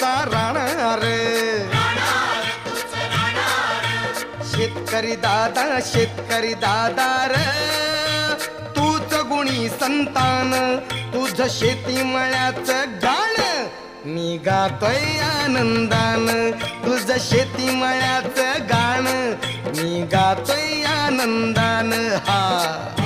तुमचा राहणार शेतकरी दादा शेतकरी दादा र. तूच गुणी संतान तुझ शेती मळ्याच गाण. मी गातोय आनंदान तुझ शेती मळ्याच गाण. मी गातोय आनंदान हा.